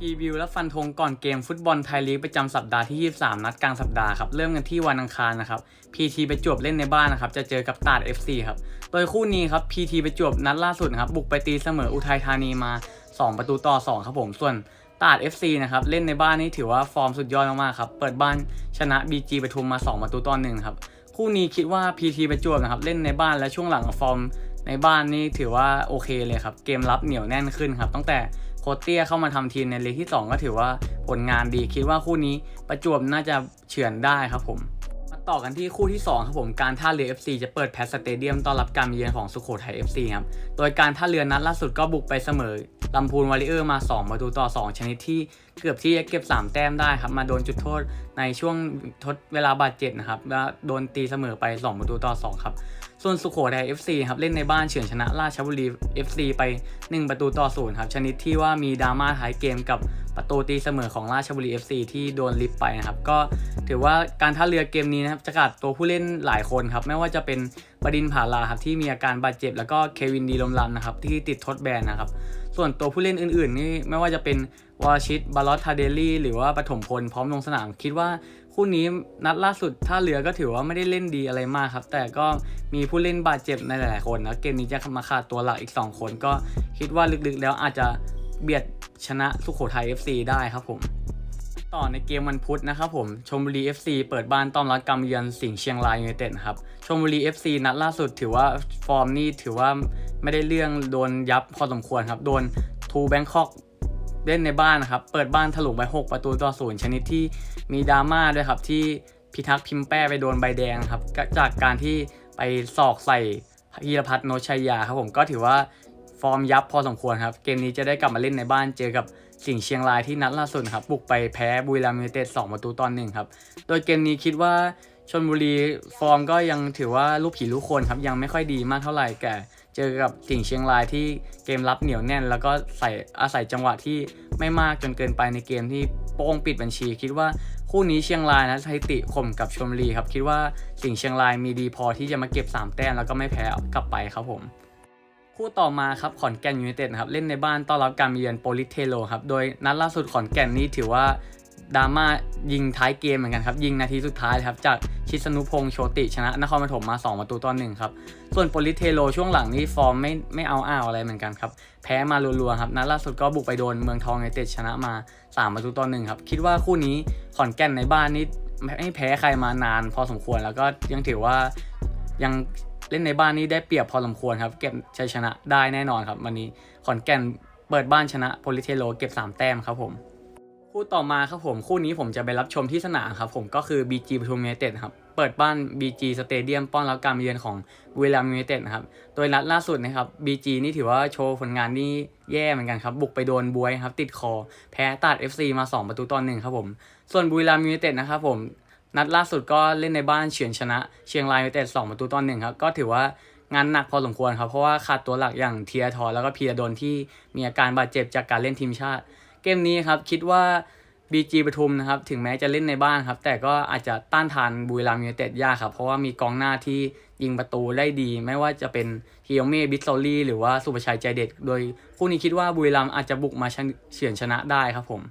พรีวิวและฟันธงก่อนเกมฟุตบอลไทยลีกประจำสัปดาห์ที่ 23 นัดกลางสัปดาห์ครับ เริ่มกันที่วันอังคารนะครับ PT ประจวบเล่นในบ้านนะครับ จะเจอกับตาด FC ครับ โดยคู่นี้ครับ PT ประจวบนัดล่าสุดครับ บุกไปตีเสมออุทัยธานีมา 2 ประตูต่อ 2 ครับผม ส่วนตาด FC นะครับ เล่นในบ้านนี่ถือว่าฟอร์มสุดยอดมากๆครับ เปิดบ้านชนะ BG ปทุมมา 2 ประตูต่อ1ครับ คู่นี้คิดว่า PT ประจวบนะครับ เล่นในบ้านและช่วงหลังฟอร์มในบ้านนี่ถือว่าโอเคเลยครับ เกมรับเหนียวแน่นขึ้นครับ ตั้งแต่ โคเตี้ยเข้ามาทำทีมในเลกที่ 2 ก็ถือว่าผลงานดีคิดว่าคู่นี้ประจวบน่าจะเฉือนได้ครับผม มาต่อกันที่คู่ที่ 2 ครับผม การท่าเรือ FC จะเปิดแพทสเตเดียมต้อนรับการเยือนของสุโขทัย FC ครับ โดยการท่าเรือนัดล่าสุดก็บุกไปเสมอลำพูนวอริเออร์มา 2 ประตูต่อ 2 ชนิดที่เกือบที่จะเก็บ 3 แต้มได้ครับ มาโดนจุดโทษในช่วงทดเวลาบาดเจ็บนะครับแล้วโดนตีเสมอไป 2 ประตูต่อ 2 ครับ ส่วนสุโขทัย FC ครับเล่นในบ้านเฉือนชนะราชบุรี FC ไป 1 ประตูต่อศูนย์ครับชนิดที่ว่ามีดราม่าท้ายเกมกับประตูตีเสมอของราชบุรี FC ที่โดนลิฟไปนะครับก็ถือว่าการท่าเรือเกมนี้นะครับจะขาดตัวผู้เล่นหลายคนครับไม่ว่าจะเป็นบดินผาลาครับที่มีอาการบาดเจ็บ แล้วก็เควินดีลมรันนะครับที่ติดทดแบนนะครับส่วนตัวผู้เล่นอื่น ๆ นี่ไม่ว่าจะเป็นวาชิตบาลอตทาเดลลี่หรือว่าปฐมพลพร้อมลงสนามคิดว่า คู่นี้นัดล่าสุดท่าเรือก็ถือว่าไม่ได้เล่นดีอะไรมากครับ แต่ก็มีผู้เล่นบาดเจ็บในหลายๆคนนะเกมนี้จะมาขาดตัวหลักอีก 2 คนก็คิดว่าลึกๆแล้วอาจจะเบียดชนะสุโขทัย FC ได้ครับผม ต่อในเกมวันพุธนะครับผมชมบุรี FC เปิดบ้านต้อนรับการมเยือนสิงห์เชียงรายยูไนเต็ดครับชมบุรี FC นัดล่าสุดถือว่าฟอร์มนี่ถือว่าไม่ได้เรื่องโดนยับพอสมควรครับโดนทูแบงคอก เล่นในบ้านนะครับ เปิดบ้านถลุงไป 6 ประตูต่อศูนย์ชนิดที่มีดราม่าด้วยครับที่พิทักษ์พิมแป้ไปโดนใบแดงครับจากการที่ไปสอกใส่พีรพัฒน์โนชัยยาครับผมก็ถือว่าฟอร์มยับพอสมควรครับ เกมนี้จะได้กลับมาเล่นในบ้านเจอกับสิงเชียงรายที่นัดล่าสุดนครับบุกไปแพ้บุรีรัมย์ยูไนเต็ด2ประตูต่อหนึ่งครับ โดยเกมนี้คิดว่าชนบุรีฟอร์มก็ยังถือว่าลูกผีลูกคนครับยังไม่ค่อยดีมากเท่าไหร่แก่ จอกับสิงห์เชียงรายที่เกมรับเหนียวแน่น แล้วก็ใส่อาศัยจังหวะที่ไม่มากจนเกินไปในเกมที่โป้งปิดบัญชี คิดว่าคู่นี้เชียงรายนะสถิติข่มกับชลบุรีครับ คิดว่าสิงห์เชียงรายมีดีพอที่จะมาเก็บสามแต้มแล้วก็ไม่แพ้กลับไปครับผม คู่ต่อมาครับขอนแก่นยูไนเต็ดนะครับเล่นในบ้านต้อนรับการเยือนโปลิเทโลครับโดยนัดล่าสุดขอนแก่นนี่ถือว่าดราม่ายิงท้ายเกมเหมือนกันครับยิงนาทีสุดท้ายครับจาก ชิสนุพงษ์โชติชนะ นครปฐมมา 2 ประตูต่อหนึ่งครับ ส่วนโปลิเทโลช่วงหลังนี่ฟอร์มไม่ไม่เอาอ้าวอะไรเหมือนกันครับ แพ้มารัวๆครับนัดล่าสุดก็บุกไปโดนเมืองทองยูไนเตดชนะมา 3 ประตูต่อหนึ่งครับ คิดว่าคู่นี้ขอนแก่นในบ้านนี่ไม่แพ้ใครมานานพอสมควรแล้วก็ยังถือว่ายังเล่นในบ้านนี้ได้เปรียบพอสมควรครับ เก็บชัยชนะได้แน่นอนครับ วันนี้ขอนแก่นเปิดบ้านชนะโพลิเทโลเก็บ 3 แต้มครับผม คู่ต่อมาครับผมคู่นี้ผมจะไปรับชมที่สนามครับผมก็คือ BG ปทุมยูไนเต็ดครับเปิดบ้าน BG สเตเดียมป้อนรับการมาเยือนของบุรีรัมยูไนเต็ดนะครับโดยนัดล่าสุดนะครับ BG นี่ถือว่าโชว์ผลงานนี่แย่เหมือนกันครับ บุกไปโดนบวยครับติดคอ แพ้ตัด FC มา 2 ประตูต่อหนึ่งครับผม ส่วนบุรีรัมย์ยูไนเต็ดนะครับผมนัดล่าสุดก็เล่นในบ้านเฉือนชนะ เชียงรายยูไนเต็ด2ประตูต่อหนึ่งครับก็ถือว่างานหนักพอสมควรครับเพราะว่าขาดตัวหลักอย่างเทียทอแล้วก็พีระดนที่มีอาการบาดเจ็บจากการเล่นทีมชาติ เกมนี้ครับคิดว่า BG ปทุมนะครับถึงแม้จะเล่นในบ้านครับ แต่ก็อาจจะต้านทานบุรีรัมย์ยูไนเต็ดยากครับ เพราะว่ามีกองหน้าที่ยิงประตูได้ดี ไม่ว่าจะเป็นฮิโอเม่บิสโซลี่หรือว่าสุภชัยใจเด็ด โดยคู่นี้คิดว่าบุรีรัมย์อาจจะบุกมาเฉือนชนะได้ครับผม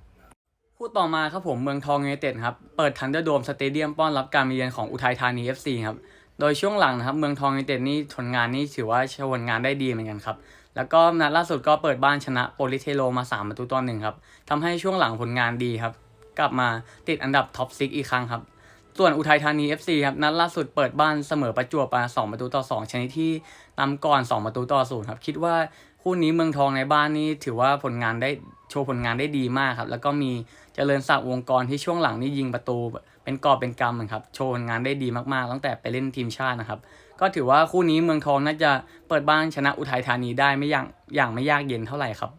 คู่ต่อมาครับผมเมืองทองยูไนเต็ดครับเปิดทันเดอร์โดมสเตเดียมป้อนรับการมาเยือนของอุทัยธานี FC ครับโดยช่วงหลังนะครับเมืองทองยูไนเต็ดนี่ผลงานนี่ถือว่าชว์ผลงานได้ดีเหมือนกันครับ แล้วก็นัดล่าสุดก็เปิดบ้านชนะโปลิเทโลมา 3 ประตูต่อหนึ่งครับทำให้ช่วงหลังผลงานดีครับ กลับมาติดอันดับท็อปซิกอีกครั้งครับ ส่วนอุทัยธานี FC ครับนัดล่าสุดเปิดบ้านเสมอประจวบมา2ประตูต่อ 2 ชนิดที่นำก่อน 2 ประตูต่อศูนย์ครับคิดว่าคู่นี้เมืองทองในบ้านนี่ถือว่าผลงานได้โชว์ผลงานได้ดีมากครับ แล้วก็มีเจริญศักดิ์วงกรที่ช่วงหลังนี่ยิงประตู เป็นกอบเป็นกำเหมือนครับ โชว์ผลงานได้ดีมากๆ ตั้งแต่ไปเล่นทีมชาตินะครับ ก็ถือว่าคู่นี้เมืองทองน่าจะเปิดบ้านชนะอุทัยธานีได้ไม่อย่างอย่างไม่ยากเย็นเท่าไหร่ครับ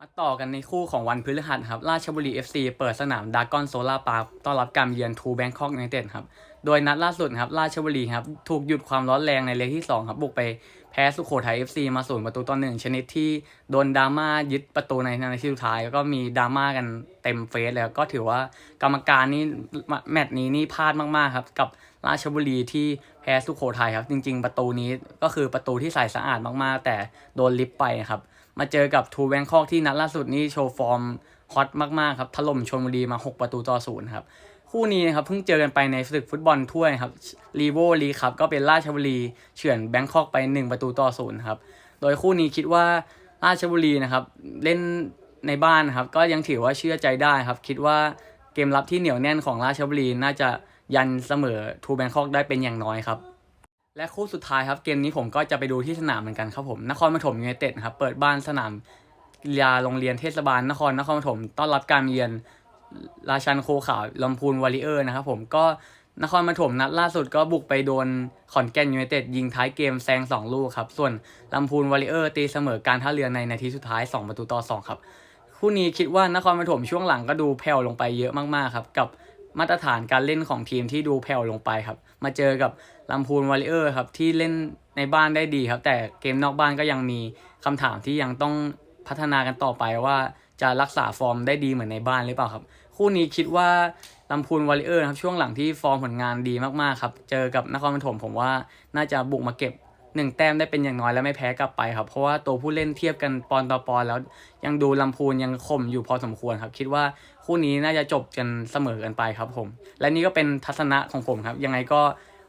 มาต่อกันในคู่ของวันพฤหัสครับ ราชบุรี FC เปิดสนามดากอนโซลาปาร์ต้อนรับการเยือนทูแบงคอกยูไนเต็ดครับ โดยนัดล่าสุดครับ ราชบุรีครับ ถูกหยุดความร้อนแรงในเลกที่ 2 ครับบุกไปแพ้สุโขทัย FC มาศูนย์ประตูต่อหนึ่งชนิดที่โดนดราม่ายึดประตูในนาทีสุดท้าย แล้วก็มีดราม่ากันเต็มเฟซเลยก็ถือว่ากรรมการนี่แมตช์นี้นี่พลาดมากๆครับกับ ราชบุรีที่แพ้สุโขทัยครับ จริง ๆ ประตูนี้ก็คือประตูที่ใส่สะอาดมากๆ แต่โดนลิฟต์ไปครับ มาเจอกับทูแบงคอกที่นัดล่าสุดนี่โชว์ฟอร์มฮอตมากๆครับถล่มชลบุรีมา 6 ประตูต่อศูนย์ครับคู่นี้นะครับเพิ่งเจอกันไปในศึกฟุตบอลถ้วยครับรีโวลีครับก็เป็นราชบุรีเฉือนแบงคอกไป 1 ประตูต่อศูนย์ครับโดยคู่นี้คิดว่าราชบุรีนะครับเล่นในบ้านนครับก็ยังถือว่าเชื่อใจได้ครับ คิดว่าเกมรับที่เหนียวแน่นของราชบุรีน่าจะ ยันเสมอทูแบงคอกได้เป็นอย่างน้อยครับ และคู่สุดท้ายครับเกมนี้ผมก็จะไปดูที่สนามเหมือนกันครับผมนครปฐมยูไนเต็ดครับเปิดบ้านสนามกีฬาโรงเรียนเทศบาลนครนครปฐมต้อนรับการมาเยือนราชันโคขาวลำพูนวอริเออร์นะครับผมก็นครปฐมนัดล่าสุดก็บุกไปโดนขอนแก่นยูไนเต็ดยิงท้ายเกมแซง 2 ลูกครับ ส่วนลำพูนวอริเออร์ตีเสมอการท่าเรือในนาทีสุดท้าย 2 ประตูต่อ 2 ครับ คู่นี้คิดว่านครปฐมช่วงหลังก็ดูแผ่วลงไปเยอะมาก ๆ ครับ กับ มาตรฐานการเล่นของทีมที่ดูแผ่วลงไปครับ มาเจอกับลำพูนวอริเออร์ครับที่เล่นในบ้านได้ดีครับ แต่เกมนอกบ้านก็ยังมีคำถามที่ยังต้องพัฒนากันต่อไปว่าจะรักษาฟอร์มได้ดีเหมือนในบ้านหรือเปล่าครับ คู่นี้คิดว่าลำพูนวอริเออร์ครับช่วงหลังที่ฟอร์มผลงานดีมากๆครับ เจอกับนครปฐมผมว่าน่าจะบุกมาเก็บหนึ่งแต้มได้เป็นอย่างน้อยแล้วไม่แพ้กลับไปครับ เพราะว่าตัวผู้เล่นเทียบกันปอนต่อปอนแล้วยังดูลำพูนยังข่มอยู่พอสมควรครับ คิดว่า คู่นี้น่าจะจบกันเสมอกันไปครับผม และนี่ก็เป็นทัศนะของผมครับ ยังไงก็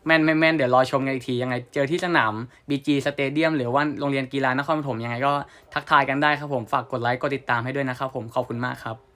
แม่นไม่แม่นเดี๋ยวรอชมกันอีกที ยังไงเจอที่สนาม BG Stadium หรือว่าโรงเรียนกีฬานครปฐมยังไงก็ทักทายกันได้ครับผม ฝากกดไลค์กดติดตามให้ด้วยนะครับผมขอบคุณมากครับ